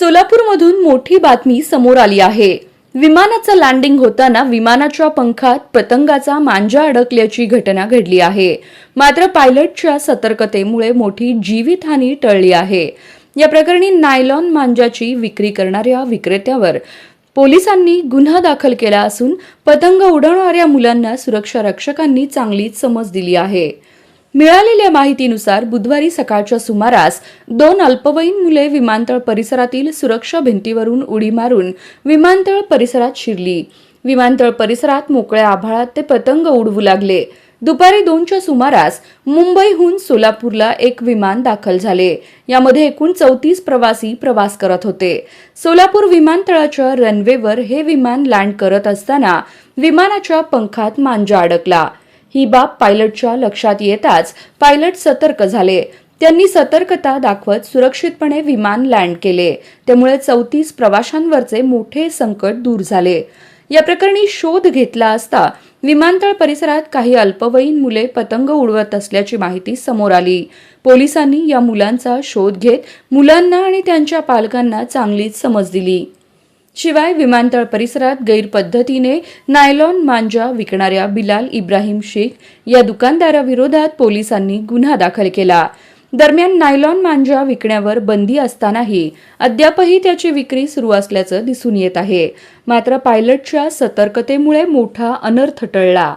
सोलापूरमधून मोठी बातमी समोर आली आहे. विमानाचं लँडिंग होताना विमानाच्या पंखात पतंगाचा मांजा अडकल्याची घटना घडली आहे. मात्र पायलटच्या सतर्कतेमुळे मोठी जीवितहानी टळली आहे. या प्रकरणी नायलॉन मांजाची विक्री करणाऱ्या विक्रेत्यावर पोलिसांनी गुन्हा दाखल केला असून पतंग उडवणाऱ्या मुलांना सुरक्षा रक्षकांनी चांगलीच समज दिली आहे. मिळालेल्या माहितीनुसार बुधवारी सकाळच्या सुमारास दोन अल्पवयीन मुले विमानतळ परिसरातील सुरक्षा भिंतीवरून उडी मारून विमानतळ परिसरात शिरली. विमानतळ परिसरात मोकळ्या आभाळात ते पतंग उडवू लागले. दुपारी दोनच्या सुमारास मुंबईहून सोलापूरला एक विमान दाखल झाले. यामध्ये एकूण चौतीस प्रवासी प्रवास करत होते. सोलापूर विमानतळाच्या रनवेवर हे विमान लँड करत असताना विमानाच्या पंखात मांजा अडकला. ही बाब पायलटच्या लक्षात येताच पायलट सतर्क झाले. त्यांनी सतर्कता दाखवत सुरक्षितपणे विमान लँड केले. त्यामुळे चौतीस प्रवाशांवरचे मोठे संकट दूर झाले. या प्रकरणी शोध घेतला असता विमानतळ परिसरात काही अल्पवयीन मुले पतंग उडवत असल्याची माहिती समोर आली. पोलिसांनी या मुलांचा शोध घेत मुलांना आणि त्यांच्या पालकांना चांगलीच समज दिली. शिवाय विमानतळ परिसरात गैरपद्धतीने नायलॉन मांजा विकणाऱ्या बिलाल इब्राहिम शेख या दुकानदाराविरोधात पोलिसांनी गुन्हा दाखल केला. दरम्यान नायलॉन मांजा विकण्यावर बंदी असतानाही अद्यापही त्याची विक्री सुरू असल्याचं दिसून येत आहे. मात्र पायलटच्या सतर्कतेमुळे मोठा अनर्थ टळला.